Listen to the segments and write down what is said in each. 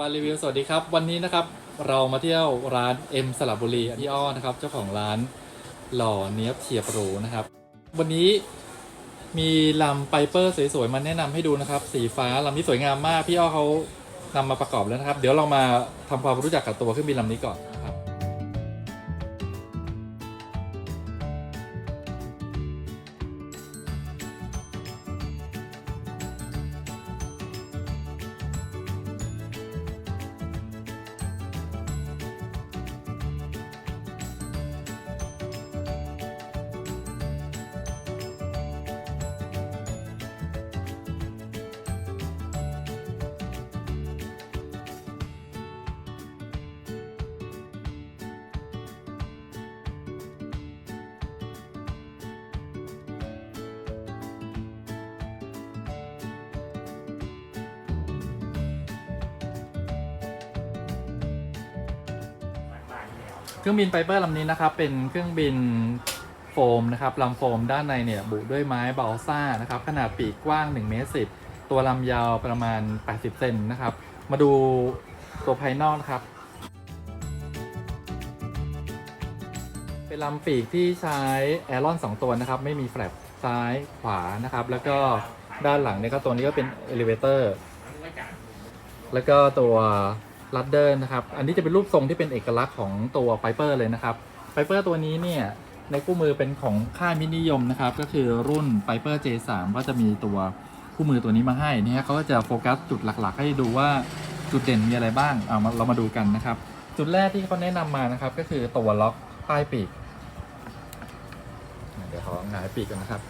วัสดีรีวิวสวัสดีครับ วันนี้นะครับเรามาเที่ยวร้านเอ็มสระบุรีพี่อ้อนะครับเจ้าของร้านหล่อเนี้ยบเฉียบหรูนะครับ วันนี้มีลำไปเปอร์สวยๆมาแนะนำให้ดูนะครับ สีฟ้าลำนี้สวยงามมากพี่อ้อเขานำมาประกอบแล้วนะครับ เดี๋ยวเรามาทำความรู้จักกับตัวเครื่องบินลำนี้ก่อน เครื่องบินไปเปอร์ลำนี้นะครับ เป็นเครื่องบินโฟมนะครับลำโฟมด้านในเนี่ยบุด้วยไม้บาลซ่านะครับ ขนาดปีกกว้าง1เมตร10ตัวลำยาวประมาณ 80 เซนนะครับ มาดูตัวภายนอกนะครับ เป็นลำปีกที่ใช้แอรอน 2 ตัวนะครับ ไม่มีแฟลปซ้ายขวานะครับ แล้วก็ด้านหลังเนี่ยก็ตัวนี้ก็เป็นเอลิเวเตอร์แล้วก็ตัว ลัดเดอร์นะครับ อันนี้จะเป็นรูปทรงที่เป็นเอกลักษณ์ของตัวไ i เปอร์เลยนะครับไ i เปอร์ตัวนี้เนี่ยในคู่มือเป็นของค่ายมินิยมนะครับ ก็คือรุ่น p i เปอร์ J3 ก็จะมีตัวคู่มือตัวนี้มาให้นี่ฮะเขาก็จะโฟกัสจุดหลักๆ ให้ดูว่าจุดเด่นมีอะไรบ้างเอามาเรามาดูกันนะครับ จุดแรกที่เขาแนะนำมานะครับ ก็คือตัวล็อกใต้ปีกเดี๋ยวขอหงายปีกกันนะครับ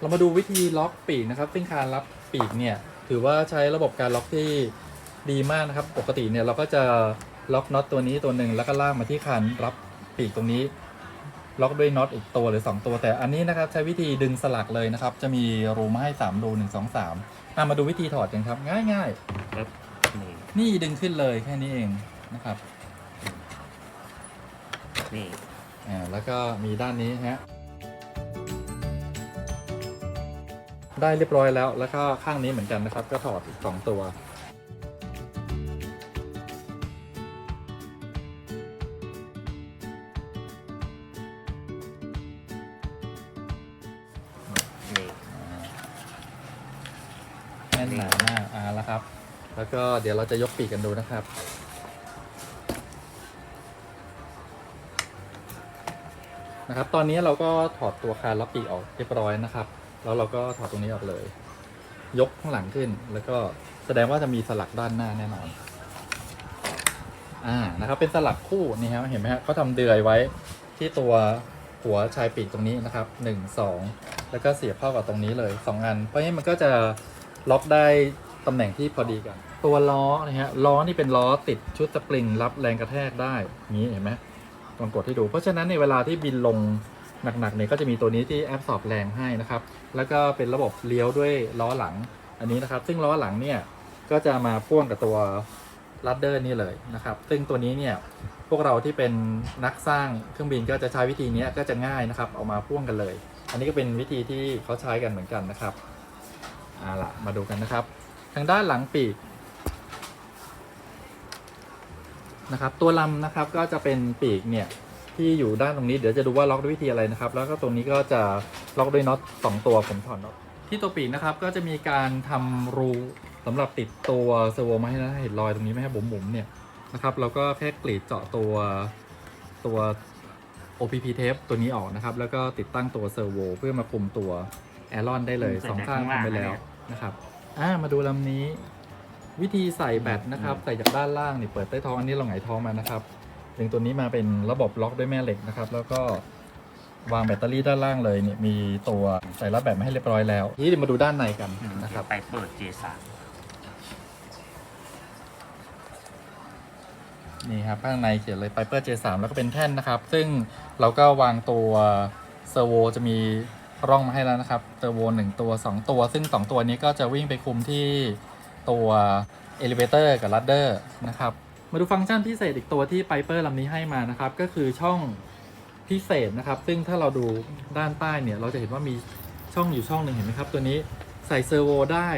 เรามาดูวิธีล็อกปีกนะครับ ซึ่งคานรับปีกเนี่ย ถือว่าใช้ระบบการล็อกที่ดีมากนะครับ ปกติเนี่ยเราก็จะล็อกน็อตตัวนี้ตัวหนึ่งแล้วก็ลากมาที่คานรับปีกตรงนี้ ล็อกด้วยน็อตอีกตัวหรือ 2 ตัวแต่อันนี้นะครับใช้วิธีดึงสลักเลยนะครับ จะมีรูมาให้3รู1 2 3อะมาดูวิธีถอดกันครับ ง่ายปึ๊บนี่ๆ นี่ดึงขึ้นเลยแค่นี้เองนะครับนี่ อ่าแล้วก็มีด้านนี้ฮะ ได้เรียบร้อยแล้ว แล้วก็ข้างนี้เหมือนกันนะครับ ก็ถอดอีกสองตัว นี่แน่นหนามากอ่าแล้วครับ แล้วก็เดี๋ยวเราจะยกปีกกันดูนะครับ นะครับ ตอนนี้เราก็ถอดตัวคานรับปีกออกเรียบร้อยนะครับ แล้วเราก็ถอดตรงนี้ออกเลย ยกข้างหลังขึ้น แล้วก็แสดงว่าจะมีสลักด้านหน้าแน่นอน อ่านะครับ เป็นสลักคู่นี่ครับเห็นไหมฮะเขาทำเดือยไว้ที่ตัวหัวชายปีกตรงนี้นะครับหนึ่งสองแล้วก็เสียบเข้ากับตรงนี้เลยสองอัน เพราะฉะนั้นมันก็จะล็อกได้ตำแหน่งที่พอดีกัน ตัวล้อนะฮะล้อนี่เป็นล้อติดชุดสปริงรับแรงกระแทกได้นี้เห็นไหมลองกดให้ดู เพราะฉะนั้นในเวลาที่บินลง หนักๆเนี่ยก็จะมีตัวนี้ที่แอบสอบแรงให้นะครับ แล้วก็เป็นระบบเลี้ยวด้วยล้อหลังอันนี้นะครับ ซึ่งล้อหลังเนี่ยก็จะมาพ่วงกับตัวลัดเดอร์นี่เลยนะครับ ซึ่งตัวนี้เนี่ยพวกเราที่เป็นนักสร้างเครื่องบินก็จะใช้วิธีนี้ก็จะง่ายนะครับ เอามาพ่วงกันเลย อันนี้ก็เป็นวิธีที่เขาใช้กันเหมือนกันนะครับเอาล่ะมาดูกันนะครับ ทางด้านหลังปีกนะครับ ตัวลำนะครับก็จะเป็นปีกเนี่ย ที่อยู่ด้านตรงนี้เดี๋ยวจะดูว่าล็อกด้วยวิธีอะไรนะครับ แล้วก็ตรงนี้ก็จะล็อกด้วยน็อตสองตัวผมถอดน็อตที่ตัวปีกนะครับก็จะมีการทำรูสำหรับติดตัวเซอร์โวมาให้นะเห็นรอยตรงนี้ไหมครับบุ๋มๆเนี่ยนะครับเราก็แค่กรีดเจาะตัวตัว OPP tape ตัวนี้ออกนะครับ แล้วก็ติดตั้งตัวเซอร์โวเพื่อมาคุมตัวแอรอนได้เลยสองข้างทำไปแล้วนะครับอ่ามาดูลำนี้ วิธีใส่แบตนะครับ ใส่จากด้านล่างนี่เปิดใต้ท้องอันนี้เราหงายท้องมานะครับ ดึงตัวนี้มาเป็นระบบล็อกด้วยแม่เหล็กนะครับ แล้วก็วางแบตเตอรี่ด้านล่างเลยเนี่ยมีตัวใส่รับแบตมาให้เรียบร้อยแล้วทีนี้เดี๋ยวมาดูด้านในกันนะครับไปเปิด J3 นี่ครับข้างในเขียนเลย Piper J3 แล้วก็เป็นแท่นนะครับ ซึ่งเราก็วางตัวเซอร์โวจะมีร่องมาให้แล้วนะครับเซอร์โวหนึ่งตัว 2 ตัว ซึ่ง 2 ตัวนี้ก็จะวิ่งไปคุมที่ตัวเอลิเวเตอร์กับลัดเดอร์นะครับ มาดูฟังก์ชันพิเศษอีกตัวที่ Piper ลำนี้ให้มานะครับ ก็คือช่องพิเศษนะครับ ซึ่งถ้าเราดูด้านใต้เนี่ย เราจะเห็นว่ามีช่องอยู่ช่องหนึ่งเห็นไหมครับ ตัวนี้ใส่เซอร์โวได้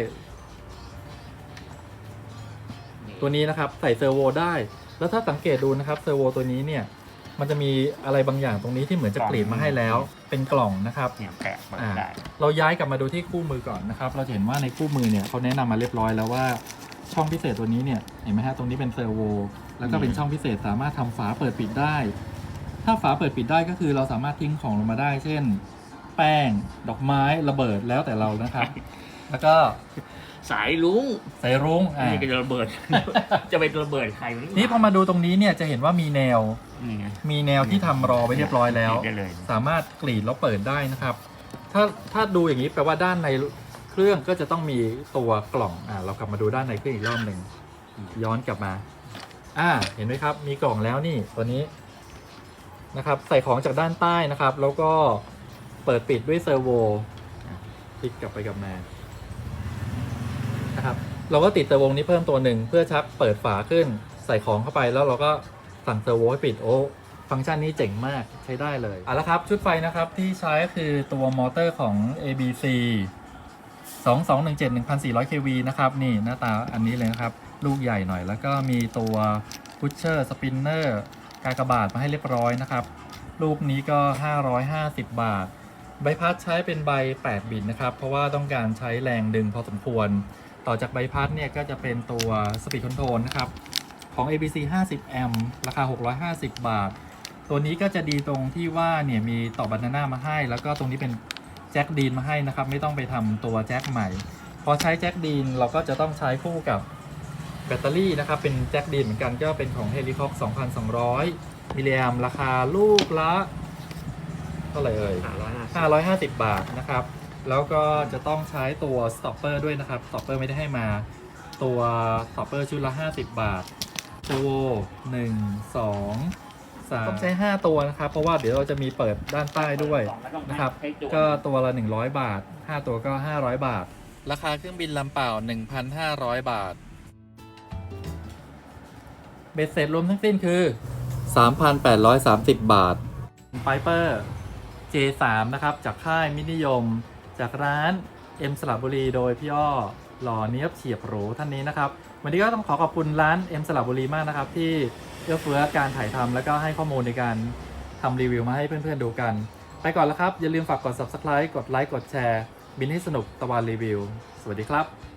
ตัวนี้นะครับใส่เซอร์โวได้ แล้วถ้าสังเกตดูนะครับเซอร์โวตัวนี้เนี่ยมันจะมีอะไรบางอย่างตรงนี้ที่เหมือนจะกรีดมาให้แล้ว เป็นกล่องนะครับเนี่ยแกะเปิดอ่าได้เราย้ายกลับมาดูที่คู่มือก่อนนะครับ เราจะเห็นว่าในคู่มือเนี่ยเขาแนะนำมาเรียบร้อยแล้วว่า ช่องพิเศษตัวนี้เนี่ยเห็นไหมฮะตรงนี้เป็นเซอร์โวแล้วก็เป็นช่องพิเศษสามารถทำฝาเปิดปิดได้ ถ้าฝาเปิดปิดได้ก็คือเราสามารถทิ้งของลงมาได้ เช่น แป้งดอกไม้ระเบิดแล้วแต่เรานะครับ แล้วก็สายลุงใส่รุ้งอ่านี่ก็จะระเบิด จะไประเบิดใครวะนี่พอมาดูตรงนี้เนี่ยจะเห็นว่ามีแนวนี่ไงมีแนวที่ทำรอไว้เรียบร้อยแล้วได้เลยสามารถกรีดแล้วเปิดได้นะครับ ถ้าถ้าดูอย่างนี้แปลว่าด้านใน เครื่องก็จะต้องมีตัวกล่องอ่าเรากลับมาดูด้านในเครื่องอีกรอบหนึ่งย้อนกลับมา อ่า เห็นไหมครับ มีกล่องแล้วนี่ตัวนี้นะครับ ใส่ของจากด้านใต้นะครับ แล้วก็เปิดปิดด้วยเซอร์โวพลิกกลับไปกลับมานะครับ เราก็ติดเซอร์โวนี้เพิ่มตัวหนึ่งเพื่อชักเปิดฝาขึ้น ใส่ของเข้าไปแล้วเราก็สั่งเซอร์โวให้ปิดโอ้ฟังก์ชันนี้เจ๋งมากใช้ได้เลยเอาละครับ ชุดไฟนะครับที่ใช้ก็คือตัวมอเตอร์ของ ABC 2217 1400 kV นะครับ นี่หน้าตาอันนี้เลยนะครับ ลูกใหญ่หน่อย แล้วก็มีตัวพุชเชอร์สปินเนอร์กากบาทมาให้เรียบร้อยนะครับ ลูกนี้ก็ 550 บาท ใบพัดใช้เป็นใบ 8 บิตนะครับ เพราะว่าต้องการใช้แรงดึงพอสมควร ต่อจากใบพัดเนี่ยก็จะเป็นตัว Speed Control นะครับ ของ ABC 50 แอมป์ราคา 650 บาท ตัวนี้ก็จะดีตรงที่ว่าเนี่ยมีต่อบานาน่ามาให้ แล้วก็ตรงนี้เป็น แจ็คดีนมาให้นะครับ ไม่ต้องไปทำตัวแจ็คใหม่ พอใช้แจ็คดีนเราก็จะต้องใช้คู่กับแบตเตอรี่นะครับ เป็นแจ็คดีนเหมือนกันก็เป็นของ h e l i c o x 2,200 มิลลิแอมราคาลูกละเท่าไหร่เอ่ยสามร้อยห้าสิบ550 บาทนะครับ แล้วก็จะต้องใช้ตัวสต็อปเปอร์ด้วยนะครับสต็อปเปอร์ไม่ได้ให้มา ตัวสต็อปเปอร์ชุดละ 50 บาทเทอร์โวหนึ่ง สองสามต้องใช้ 5 ตัวนะครับ เพราะว่าเดี๋ยวเราจะมีเปิดด้านใต้ด้วยนะครับ ก็ตัวละ 100 บาท 5 ตัวก็ 500 บาท ราคาเครื่องบินลำเปล่า 1,500 บาท เบ็ดเสร็จรวมทั้งสิ้นคือ 3,830 บาทไ i เปอร์ J3 นะครับ จากค่ายมิตรนิยม จากร้านเอ็มสระบุรีโดยพี่อ้อหล่อเนียบเฉียบหรูท่านนี้นะครับ วันนี้ก็ต้องขอขอบคุณร้านเอ็มสระบุรีมากนะครับ ที่เอื้อเฟื้อการถ่ายทำแล้วก็ให้ข้อมูลในการทำรีวิวมาให้เพื่อนๆดูกัน ไปก่อนแล้วครับ อย่าลืมฝากกด subscribe กดไลค์กดแชร์ บินให้สนุกตะวันรีวิว สวัสดีครับ